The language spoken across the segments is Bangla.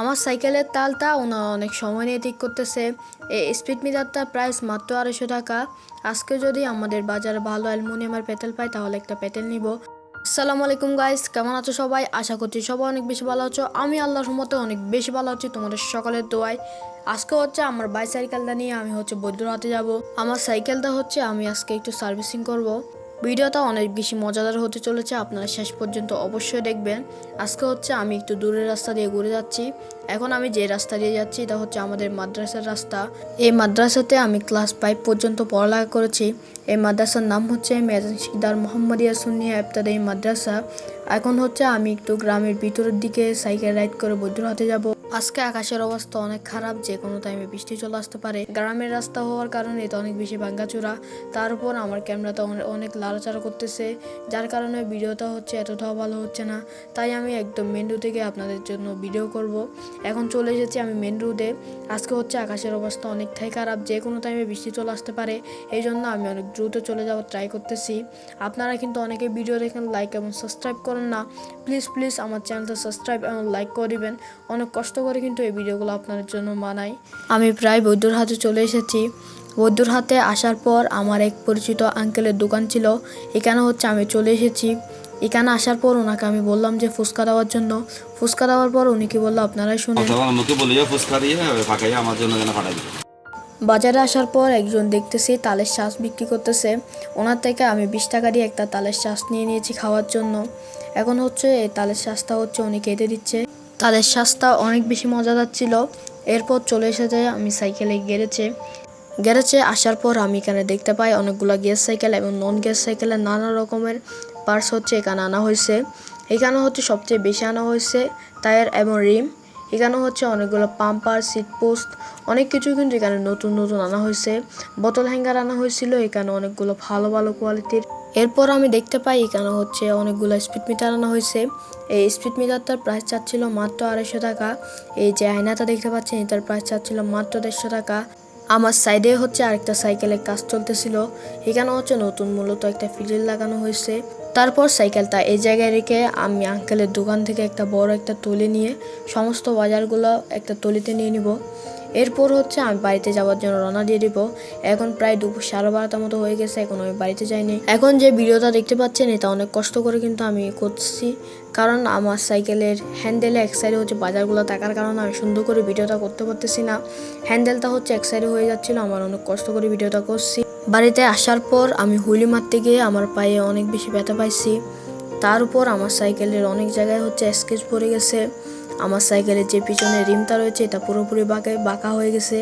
আমার সাইকেলের তালটা ওনারা অনেক সময় নিয়ে ঠিক করতেছে। এই স্পিড মিটারটা প্রাইস মাত্র আড়াইশো টাকা। আজকে যদি আমাদের বাজারে ভালো অ্যালুমিনিয়ামের পেটেল পাই, তাহলে একটা পেটেল নিব। আসসালামু আলাইকুম গাইস, কেমন আছো সবাই? আশা করছি সবাই অনেক বেশি ভালো আছো। আমি আল্লাহর মতো অনেক বেশি ভালো আছি, তোমাদের সকলের দোয়ায়। আজকে হচ্ছে আমার বাইসাইকেলটা নিয়ে আমি হচ্ছে বৈদ্যনাথে যাব। আমার সাইকেলটা হচ্ছে আমি আজকে একটু সার্ভিসিং করব। ভিডিওটা অনেক বেশি মজাদার হতে চলেছে, আপনারা শেষ পর্যন্ত অবশ্যই দেখবেন। আজকে হচ্ছে আমি একটু দূরের রাস্তা দিয়ে ঘুরে যাচ্ছি। এখন আমি যে রাস্তা দিয়ে যাচ্ছি, এটা হচ্ছে আমাদের মাদ্রাসার রাস্তা। এই মাদ্রাসাতে আমি ক্লাস ফাইভ পর্যন্ত পড়ালেখা করেছি। এই মাদ্রাসার নাম হচ্ছে মেজান শিকদার মোহাম্মদিয়া সুন্নিয়া এই মাদ্রাসা। এখন হচ্ছে আমি একটু গ্রামের ভিতরের দিকে সাইকেল রাইড করে বৈদ্যনাথে যাব। আজকে আকাশের অবস্থা অনেক খারাপ, যে কোনো টাইমে বৃষ্টি চলে আসতে পারে। গ্রামের রাস্তা হওয়ার কারণে এটা অনেক বেশি ভাঙ্গাচোরা। তার উপর আমার ক্যামেরাটা অনে- অনেক লাড়াচাড়া করতেছে, যার কারণে ভিডিওটা হচ্ছে এতটাও ভালো হচ্ছে না। তাই আমি একদম মেন রোড থেকে আপনাদের জন্য ভিডিও করব। এখন চলে এসেছি আমি মেন রোডে আজকে হচ্ছে আকাশের অবস্থা অনেকটাই খারাপ, যে কোনো টাইমে বৃষ্টি চলে আসতে পারে। এই জন্য আমি অনেক দ্রুত চলে যাওয়ার ট্রাই করতেছি। আপনারা কিন্তু অনেকে ভিডিও দেখেন লাইক এবং সাবস্ক্রাইব করেন না। প্লিজ প্লিজ আমার চ্যানেলটা সাবস্ক্রাইব এবং লাইক করে দিবেন। অনেক কষ্ট করে কিন্তু এই ভিডিওগুলো আপনাদের জন্য বানাই। আমি প্রায় বৈদ্যুর হাতে চলে এসেছি। বৈদ্যুর হাতে আসার পর আমার এক পরিচিত আঙ্কেলের দোকান ছিল। এখানে হচ্ছে আমি চলে এসেছি। এখানে আসার পর ওনাকে আমি বললাম যে ফুচকা দেওয়ার জন্য। ফুচকা দেওয়ার পর উনি কি বলল আপনারাই ফুচকা দিয়ে আমার জন্য যেন বাজারে আসার পর একজন দেখতেছি তালের শ্বাস বিক্রি করতেছে। ওনার থেকে আমি বিশ টাকা দিয়ে একটা তালের শ্বাস নিয়ে নিয়েছি খাওয়ার জন্য। এখন হচ্ছে এই তালের শ্বাসটা হচ্ছে উনি কেটে দিচ্ছে। তালের শ্বাসটা অনেক বেশি মজাদার ছিল। এরপর চলে এসেছে আমি সাইকেলে গেড়েছে। গ্যারেজে আসার পর আমি এখানে দেখতে পাই অনেকগুলো গ্যাস সাইকেল এবং নন গ্যাস সাইকেলের নানা রকমের পার্টস হচ্ছে এখানে আনা হয়েছে। এখানে হচ্ছে সবচেয়ে বেশি আনা হয়েছে, টায়ার এবং রিম। এখানে হচ্ছে অনেকগুলো পাম্পার, সিট পোস্ট, অনেক কিছু কিন্তু এখানে নতুন নতুন আনা হয়েছে। বোতল হ্যাঙ্গার আনা হয়েছিল, এখানে অনেকগুলো ভালো ভালো কোয়ালিটির এরপর আমি দেখতে পাই এখানে হচ্ছে অনেকগুলো স্পিড মিটার আনা হয়েছে। এই স্পিড মিটারটার প্রাইস চাচ্ছিল মাত্র আড়াইশো টাকা। এই যে আয়নাটা দেখতে পাচ্ছেন, এটার প্রাইস চাচ্ছিল মাত্র দেড়শো টাকা। আমার সাইডে হচ্ছে আরেকটা সাইকেলের কাজ চলতেছিল। এখানে হচ্ছে নতুন মূলত একটা ফিলিল লাগানো হয়েছে। তারপর সাইকেলটা এই জায়গায় রেখে আমি আঙ্কেলের দোকান থেকে একটা বড় একটা তলি নিয়ে সমস্ত বাজারগুলো একটা তলিতে নিয়ে নিব। এরপর হচ্ছে আমি বাড়িতে যাওয়ার জন্য রওনা দিয়ে দিব। এখন প্রায় দুপুর সাড়ে বারোটার মতো হয়ে গেছে, এখন আমি বাড়িতে যাইনি। এখন যে ভিডিওটা দেখতে পাচ্ছেন, এটা অনেক কষ্ট করে কিন্তু আমি করছি। কারণ আমার সাইকেলের হ্যান্ডেলে এক সাইডে হচ্ছে বাজারগুলো থাকার কারণে আমি সুন্দর করে ভিডিওটা করতে পারতেছি না। হ্যান্ডেলটা হচ্ছে এক সাইডে হয়ে যাচ্ছিল, আমার অনেক কষ্ট করে ভিডিওটা করছি। বাড়িতে আসার পর আমি হুইলি মারতে গিয়ে আমার পায়ে অনেক বেশি ব্যথা পাইছি। তার উপর আমার সাইকেলের অনেক জায়গায় হচ্ছে স্কেচ পড়ে গেছে। আমার সাইকেলের যে পিছনে রিমটা রয়েছে, এটা পুরোপুরি বাঁকা বাঁকা হয়ে গেছে।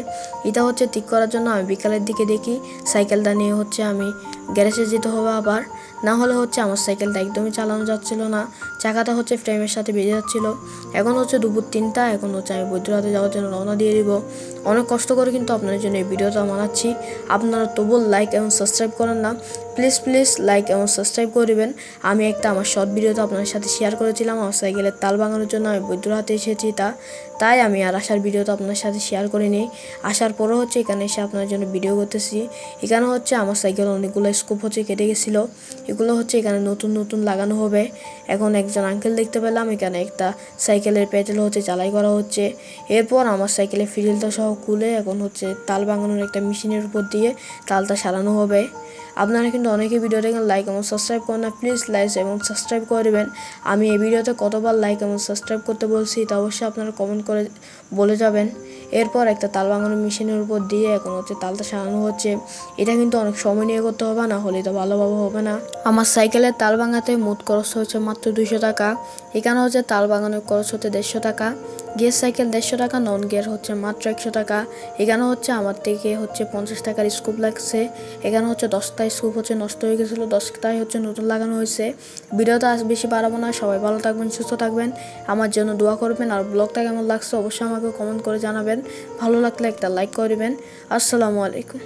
এটা হচ্ছে ঠিক করার জন্য আমি বিকালের দিকে দেখি সাইকেলটা নিয়ে হচ্ছে আমি গ্যারেজে যেতে হবে আবার। না হলে হচ্ছে আমার সাইকেলটা একদমই চালানো যাচ্ছিল না। চাকাটা হচ্ছে ফ্রেমের সাথে বেজে যাচ্ছিল। এখন হচ্ছে দুপুর তিনটা, এখন হচ্ছে আমি বৈদ্যনাথে যাওয়ার জন্য রওনা দিয়ে দিব। অনেক কষ্ট করে কিন্তু আপনাদের জন্য এই ভিডিওটা বানাচ্ছি। আপনারা তবুও লাইক এবং সাবস্ক্রাইব করেন না। প্লিজ প্লিজ লাইক এবং সাবস্ক্রাইব করবেন আমি একটা আমার শর্ট ভিডিওতে আপনাদের সাথে শেয়ার করেছিলাম। আমার সাইকেলের তাল ভাঙানোর জন্য আমি বৈদ্যনাথে এসেছি তা। তাই আমি আর আসার ভিডিওটা আপনার সাথে শেয়ার করে নিই আসার পরও হচ্ছে এখানে এসে আপনার জন্য ভিডিও করতেছি। এখানে হচ্ছে আমার সাইকেল অনেকগুলো স্কোপ হচ্ছে কেটে গেছিল। এগুলো হচ্ছে এখানে নতুন নতুন লাগানো হবে। এখন একজন আঙ্কেল দেখতে পেলাম। এখানে একটা সাইকেলের পেটেল হচ্ছে, চালাই করা হচ্ছে। এরপর আমার সাইকেলের ফিরিলটা সহ খুলে এখন হচ্ছে তাল বাঙানোর একটা মেশিনের উপর দিয়ে তালটা সারানো হবে। আপনারা কিন্তু অনেকে ভিডিও দেখেন লাইক এবং সাবস্ক্রাইব করেন না প্লিজ লাইক এবং সাবস্ক্রাইব করে দেবেন। আমি এই ভিডিওতে কতবার লাইক এবং সাবস্ক্রাইব করতে বলছি তা অবশ্যই আপনারা কমেন্ট করে বলে যাবেন। এরপর একটা তাল ভাঙানোর মেশিনের উপর দিয়ে এখন হচ্ছে তালটা সারানো হচ্ছে। এটা কিন্তু অনেক সময় নিয়ে করতে হবে না, হলে তো ভালোভাবে হবে না। আমার সাইকেলের তাল ভাঙাতে মোট খরচ হচ্ছে মাত্র দুশো টাকা। এখানে হচ্ছে তাল বাঙানোর খরচ হচ্ছে দেড়শো টাকা। গিয়ার সাইকেল দেড়শো টাকা, নন গিয়ার হচ্ছে মাত্র একশো টাকা। এখানে হচ্ছে আমার থেকে হচ্ছে পঞ্চাশ টাকার স্কুপ লাগছে। এখানে হচ্ছে দশটা স্কুপ হচ্ছে নষ্ট হয়ে গেছিল দশটায় হচ্ছে নতুন লাগানো হয়েছে। ভিডিওটা আজ বেশি বাড়াবো না, সবাই ভালো থাকবেন, সুস্থ থাকবেন। আমার জন্য দোয়া করবেন আর ব্লগটা কেমন লাগছে অবশ্যই আমাকে কমেন্ট করে জানাবেন। ভালো লাগলে একটা লাইক করবেন আসসালামু আলাইকুম।